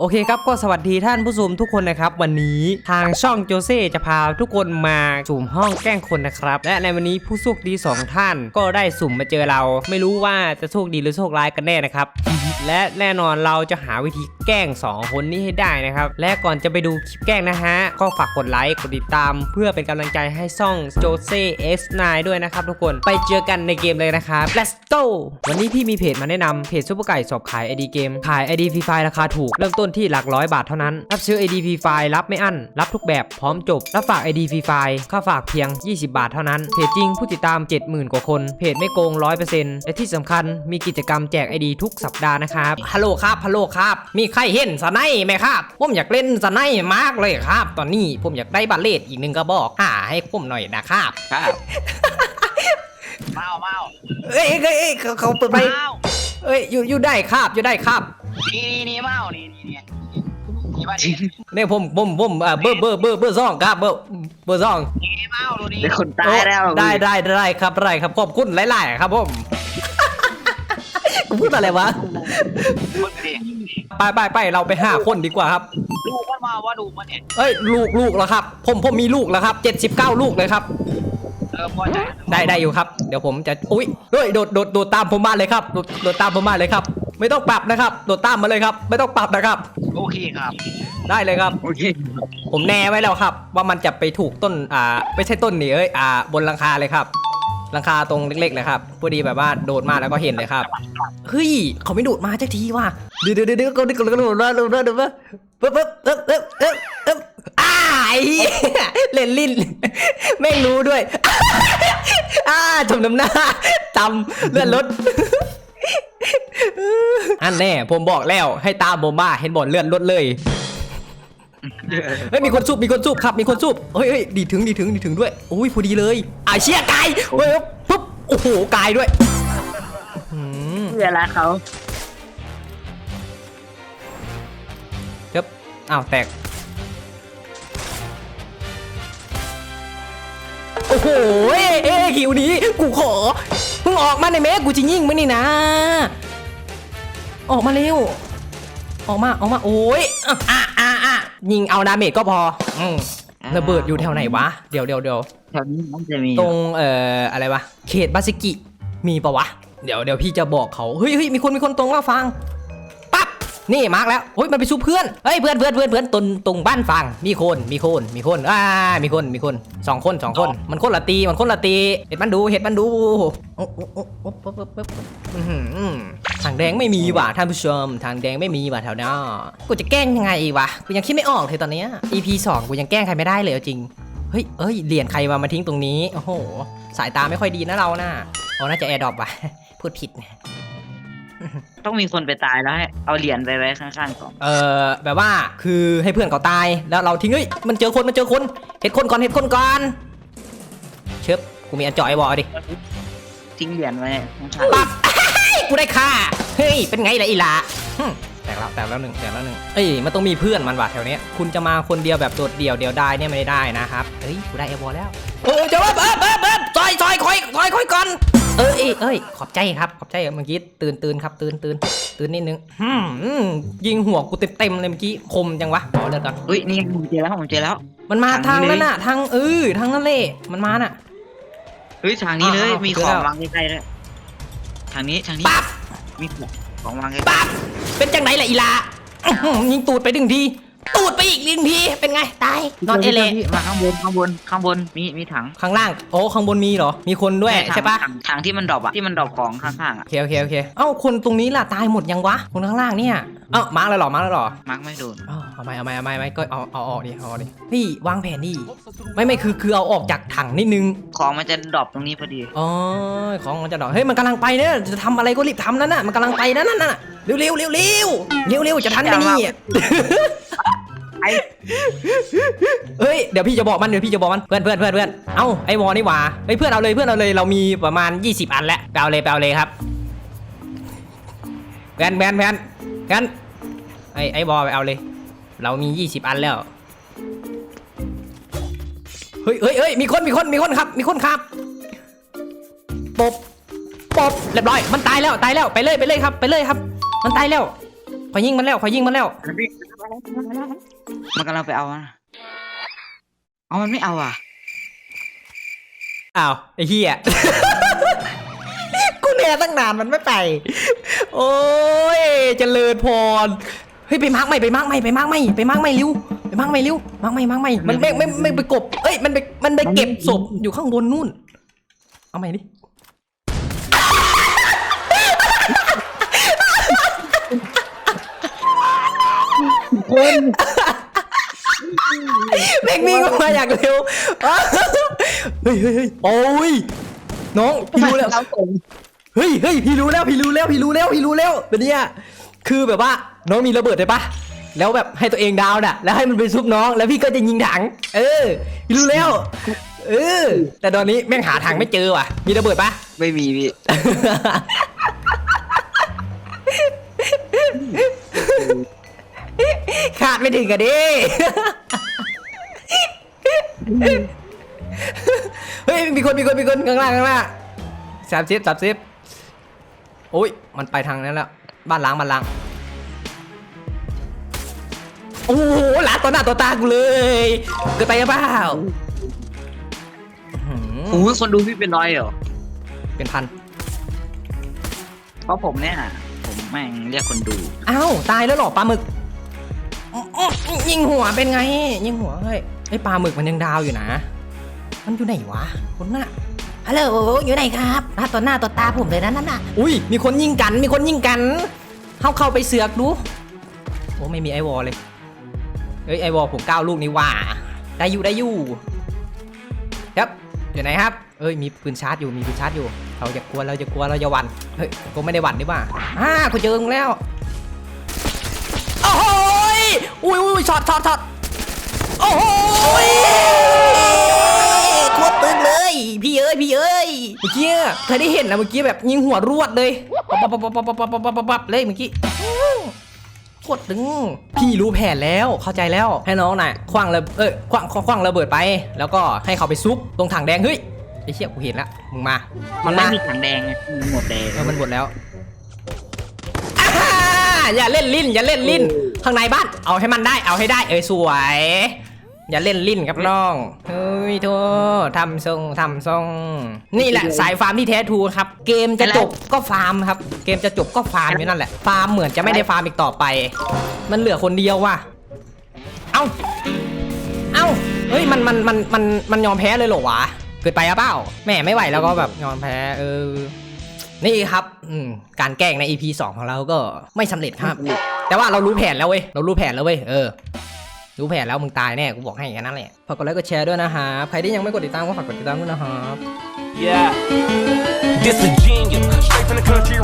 โอเคครับก็สวัสดีท่านผู้ชมทุกคนนะครับ วันนี้ทางช่องโจเซ่จะพาทุกคนมาสุ่มห้องแกล้งคนนะครับ และในวันนี้ผู้โชคดีสองท่านก็ได้สุ่มมาเจอเรา ไม่รู้ว่าจะโชคดีหรือโชคร้ายกันแน่นะครับ และแน่นอนเราจะหาวิธีแกล้ง 2 คนนี้ให้ได้นะครับ และก่อนจะไปดูคลิปแกล้งนะฮะ ก็ฝากกดไลค์กดติดตาม เพื่อเป็นกำลังใจให้ช่องโจเซ่ X9 ด้วยนะครับทุกคนไปเจอกันในเกมเลยนะครับ let's go วันนี้พี่มีเพจมาแนะนำเพจซุปเปอร์ไก่สอบขาย ID เกมขาย ID ฟรีไฟราคาถูกเริ่มต้นที่หลักร้อยบาทเท่านั้น รับซื้อ ID ฟรีไฟรับไม่อั้น รับทุกแบบพร้อมจบ รับฝาก ID ฟรีไฟค่าฝากเพียง 20 บาทเท่านั้น เพจจริงผู้ติดตาม 70,000 กว่าคน เพจไม่โกง 100%และที่สำคัญมีกิจกรรมแจก ID ทุกสัปดาห์นะครับ ฮัลโหลครับ ฮัลโหลครับ มีใครเห็นสไนไหมครับ ผมอยากเล่นสไนมากเลยครับ ตอนนี้ผมอยากได้บัตรเลดอีกหนึ่งกระบอกหาให้ผมหน่อยนะครับครับเมาเมาเอ้ยเอ้ยเอ้ยเขาเขาเปิดไปเมาเอ้ยอยู่อยู่ได้ครับอยู่ได้ครับนี่นี่นี่เมานี่ นี่นี่นี่บ้านนี่เนี่ยผมผมผมอ่าเบอร์เบอร์เบอร์เบอร์สองครับเบอร์เบอร์สองนี่เมาดูนี่เป็นคนตายแล้วได้ได้ได้ครับได้ครับขอบคุณหลายๆครับผมกูพูดอะไรวะคนดิไปไปไปเราไปห้าคนดีกว่าครับลูกมันมาว่าลูกมันเห็นเอ้ยลูกลูกแล้วครับ ผมผมมีลูกแล้วครับ79ลูกเลยครับเออพอใจได้ได้อยู่ครับ เดี๋ยวผมจะอุ้ยเฮ้ยโดดโดดโดดตามผมมาเลยครับโดดโดดตามผมมาเลยครับ ไม่ต้องปรับนะครับ โดดตามมาเลยครับ ไม่ต้องปรับนะครับ โอเคครับ ได้เลยครับ โอเคผมแน่ไว้แล้วครับ ว่ามันจะไปถูกต้นอ่าไม่ใช่ต้นนี่เอ้ยอ่า บนหลังคาเลยครับหลังคาตรงเล็กๆเลยครับพอดีแบบว่าโดดมาแล้วก็เห็นเลยครับเฮ้ยเขาไม่โดดมาจักทีว่ะเดี๋ยวเดี๋ยวเดี๋ยวเดี๋ยวก็เดี๋ยวก็เดี๋ยวก็เดี๋ยวก็เดี๋ยวก็เดี๋ยวก็ปึ๊บปึ๊บปึ๊บปึ๊บปึ๊บปึ๊บอ้ายเล่นลิ้นแม่งรู้ด้วยอ้าจมน้ำหน้าจำเลื่อนรถ อันแน่ผมบอกแล้วให้ตามผมมาเห็นบ่อนเลื่อนรถเลยเฮ้ยมีคนสูบมีคนสูบครับมีคนสูบเฮ้ยเฮ้ยดีถึงดีถึงดีถึงด้วยอุ้ยพอดีเลยอ่าเชี่ยกายเฮ้ยปุ๊บโอ้โหกายด้วยอืมเพื่อรักเขาเจ็บอ้าวแตกโอ้โหเอ้ยเอ้ยคิวนี้กูขอมึงออกมาในอยแม่กูจะยิงมึงนี่นะ ออกมาเร็ว ออกมา ออกมา โอ้ยอะอะอะอะยิงเอาดาเมจก็พออืมระเบิดอยู่แถวไหนวะ เดี๋ยวเดี๋ยวเดี๋ยวแถวนี้มันจะมีตรงเอ่ออะไรวะ เขตบาซิกิ มีปะวะ เดี๋ยวเดี๋ยวพี่จะบอกเขา เฮ้ยเฮ้ยมีคนมีคนตรงว่าฟังปั๊บ นี่มาร์กแล้วเฮ้ยมันไปชูเพื่อนเฮ้ยเพื่อนเพื่อนเพื่อนเพื่อนตรงตรงบ้านฟังมีคนมีคนมีคนอ่ามีคนมีคนสองคนสองคน มันคนละตีมันคนละตีเห็ดมันดูเห็ดมันดูโอ้โอ้โอ้โอ้ปั๊บปั๊บปั๊บอื้อหือทางแดงไม่มีว่ะท่านผู้ชม ทางแดงไม่มีว่ะแถวเนี้กูจะแกล้งยังไงวะกูยังคิดไม่ออกเลยตอนเนี้ย EP สองกูยังแกล้งใครไม่ได้เลยจริงเฮ้ยเอ้ยเหรียญใครมามาทิ้งตรงนี้โอ้โหสายตาไม่ค่อยดีนะเราน่ะอ๋อน่าจะแอร์ดรอปว่ะพูดผิด ต้องมีคนไปตายแล้วให้เอาเหรียญไปไว้ข้างๆกล่องเออแบบว่าคือให้เพื่อนเขาตายแล้วเราทิ้งเฮ้ยมันเจอคนมันเจอคนเห็ดคนก่อนเห็ดคนก่อนเชิบกูมีอันจอยวอลดิทิ้งเหรียญไว้ข้างปั๊บกูได้ค่าเฮ้ยเป็นไงล่ะอีหลาหึ่มแตกแล้วแตกแล้วหนึ่งแตกแล้วหนึ่งเอ้ยมันต้องมีเพื่อนมันว่ะแถวเนี้ยคุณจะมาคนเดียวแบบโดดเดี่ยวเดียวได้เนี่ยไม่ได้นะครับเฮ้ยกูได้เอวอลแล้ว เออจะว่าเออเออเออซอยซอยคอยคอยคอยก่อน เออเอ้ยเอ้ยขอบใจครับ ขอบใจเมื่อกี้ตื่นตื่นครับ ตื่นตื่นตื่นนิดนึงอืมอืมยิงหัวกูเต็มเต็มๆเลยเมื่อกี้คมจังวะขอเลือดก่อนๆอุ้ยนี่ผมเจอแล้วผมเจอแล้ว มันมาทาทางงนี้นั้นน่ะ ทางเออทางนั้นเละมันมาน่ะ เฮ้ยทางนี้เลยอ้าวมีเจอของแล้ว วางใกล้ๆเลยทางนี้ทางนี้ปั๊บมีของวางใกล้ปั๊บเป็นจังไหนล่ะอีลาอื้อหือยิงตูดไปหนึ่งที ตูดไปอีกหนึ่งทีเป็นไงตายๆนอนเอเละพี่มาข้างบนข้างบนข้างบนมีมีถังข้างล่างโอ้ข้างบนมีเหรอ มีคนด้วยถังใช่ปะถังถังที่มันดรอปอะที่มันดรอปของข้างๆอะโอเคโอเคโอเคเอ้าคนตรงนี้ล่ะตายหมดยังวะคนข้างล่างเนี่ยเอ้ามาร์กแล้วเหรอมาร์กแล้วเหรอมาร์กไม่โดนอ้าวเอาไม่เอาไม่เอาไม่ไม่ก็เอาเอาออกดิเอาออกดิพี่วางแผนดิไม่ไม่คือคือเอาออกจากถังนิดนึงของมันจะดรอปตรงนี้พอดีอ๋อของมันจะดอกเฮ้ยมันกำลังไปเนี่ยจะทำอะไรก็รีบทำนั่นน่ะมันกำลังไปนั่นน่ะเร็วเร็วเร็วเร็วเร็วเร็วจะทันไหมเนี่ยไอ้ เฮ้ยเดี๋ยวพี่จะบอกมันเดี๋ยวพี่จะบอกมันเพื่อนเพื่อนเพื่อนเพื่อนเอ้าไอ้วอนี่หว่าเฮ้ยเพื่อนเอาเลยเพื่อนเอาเลยเรามีประมาณ 20 อันแล้วไปเอาเลยไปเอาเลยครับแพนแพนแพนแพนไอ้ไอ้วอไปเอาเลย เรามี 20 อันแล้วเฮ้ยเฮ้ยเฮ้ยมีคนมีคนมีคนครับ มีคนครับปบปบเรียบร้อยมันตายแล้วตายแล้วไปเลยไปเลยครับ ไปเลยครับ มันตายแล้วขอยิงมันแล้วขอยิงมันแล้ว มันกำลังไปเอาอะเอามันไม่เอาอะอ้าวไอ้เหี้ย กูแน่ตั้งนานมันไม่ไป โอ้ยเจริญพร เฮ้ยไปมาร์กใหม่ไปมาร์กใหม่ไปมาร์กใหม่ไปมาร์กใหม่เร็วไปมาร์กใหม่เร็วมาร์กใหม่มาร์กใหม่มันไม่ไม่ไม่ไปกบ เอ้ยมันไปมันไปเก็บศพอยู่ข้างบนนู่น เอาใหม่ดิ คนแม่งวิ่งออกมาอย่างเร็วเฮ้ยเฮ้ยเฮ้ยโอ้ยน้องพี่รู้แล้วเราส่งเฮ้ยเฮ้ยพี่รู้แล้วพี่รู้แล้วพี่รู้แล้วพี่รู้แล้วเป็นเนี่ยคือแบบว่าน้องมีระเบิดได้ปะแล้วแบบให้ตัวเองดาวน์น่ะ แล้วให้มันไปซุบน้อง แล้วพี่ก็จะยิงถัง เออพี่รู้แล้วเออแต่ตอนนี้แม่งหาถังไม่เจอว่ะ มีระเบิดปะไม่มีพี่ ขาดไม่ถึงกันดิ เฮ้ยมีคนมีคนมีคนข้างล่างข้างล่างสามสิบสามสิบโอ้ยมันไปทางนั้นแล้ว บ้านล้างบ้านล้าง โอ้โหหลานต่อหน้าต่อตากูเลยเกิดไปหรือเปล่าอื้อหืโอ้อโหคนดูพี่เป็นร้อยเหรอ เป็นพัน เพราะผมเนี่ย ผมแม่งเรียกคนดู อ้าว ตายแล้วเหรอปลาหมึกอื้ออื้อ ยิงหัวเป็นไง ยิงหัวเฮ้ยไอ้ปลาหมึกมันยังดาวอยู่นะ มันอยู่ไหนวะคนน่ะฮัลโหลอยู่ไหนครับหน้าต่อหน้าต่อตาผมเลยนะนั่นน่ะอุ้ยมีคนยิงกัน มีคนยิงกันเข้าเข้าไปเสือกดูโอ้ไม่มีไอวอลเลยเอ้ยไอวอลผมเก้าลูกนี่หว่าได้อยู่ได้อยู่ครับอยู่ไหนครับเอ้ยมีปืนชาร์จอยู่มีปืนชาร์จอยู่ เราจะกลัวเราจะกลัวเราจะหวันเฮ้ยกูไม่ได้หวันดีกว่าอ่ากูเจอมึงแล้วโอ้โหย อุ้ยอุ้ยช็อตช็อตช็อตโอ้โหยโคตรตึงเลย พี่เอ้ยพี่เอ้ยเมื่อกี้เคยได้เห็นนะเมื่อกี้แบบยิงหัวรวดเลยปั๊บปั๊บปั๊บปั๊บปั๊บปั๊บปั๊บปั๊บปั๊บเลยเมื่อกี้โคตรตึงพี่รู้แผนแล้วเข้าใจแล้วให้น้องน่ะคว้างระเออคว้างคว้างคว้างระเบิดไป แล้วก็ให้เขาไปซุกตรงถังแดงเฮ้ยไอ้เชี่ยกูเห็นแล้วมึงมา มัมันนไม่มามีถังแดงไงมันหมดแดงเออมันหมดแล้วอ่าอย่าเล่นลิ้นอย่าเล่นลิ้น ข้างในบ้าน เอาให้มันได้ เอาให้ได้ เอ้ยสวย อย่าเล่นลิ้นครับน้อง เฮ้ยโททำทรงทำทรง นี่แหละสายฟาร์มที่แท้ทรูครับ เกมจะจบก็ฟาร์มครับ เกมจะจบก็ฟาร์มอยู่นั่นแหละ ฟาร์มเหมือนจะไม่ได้ฟาร์มอีกต่อไป มันเหลือคนเดียวว่ะ เอ้า เอ้า เฮ้ยมันมันมันมันมันยอมแพ้เลยเหรอวะ เกิดไปอะเปล่า แม่ไม่ไหวแล้วก็แบบยอมแพ้เออ นี่ครับอืมการแกล้งใน EP 2 ของเราก็ไม่สำเร็จครับ แต่ว่าเรารู้แผนแล้วเว้ย เรารู้แผนแล้วเว้ย เออ รู้แผนแล้วมึงตายแน่ กูบอกให้อย่างนั้นแหละ ฝากกดไลค์กดแชร์ด้วยนะครับใครที่ยังไม่กดติดตามก็ฝากกดติดตามด้วยนะครับ Yeah. This a genius, straight from the country,